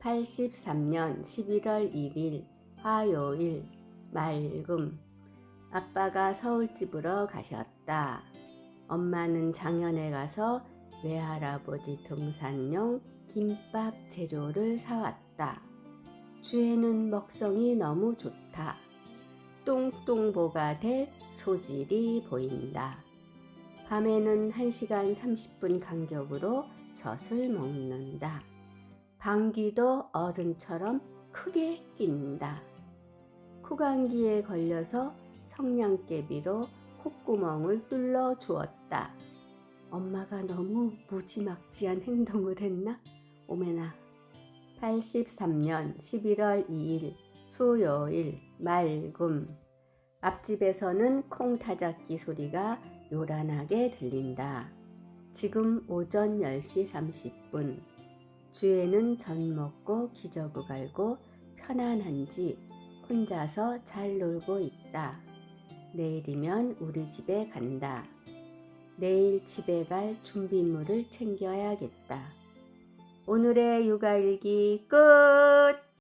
83년 11월 1일 화요일 맑음 아빠가 서울집으로 가셨다. 엄마는 장현에 가서 외할아버지 등산용 김밥 재료를 사왔다. 주에는 먹성이 너무 좋다. 뚱뚱보가 될 소질이 보인다. 밤에는 1시간 30분 간격으로 젖을 먹는다. 방귀도 어른처럼 크게 낀다. 코감기에 걸려서 성냥개비로 콧구멍을 뚫러 주었다. 엄마가 너무 무지막지한 행동을 했나? 오메나. 83년 11월 2일 수요일 맑음. 앞집에서는 콩타작기 소리가 요란하게 들린다. 지금 오전 10시 30분. 주에는 전 먹고 기저귀 갈고 편안한지 혼자서 잘 놀고 있다. 내일이면 우리 집에 간다. 내일 집에 갈 준비물을 챙겨야겠다. 오늘의 육아일기 끝!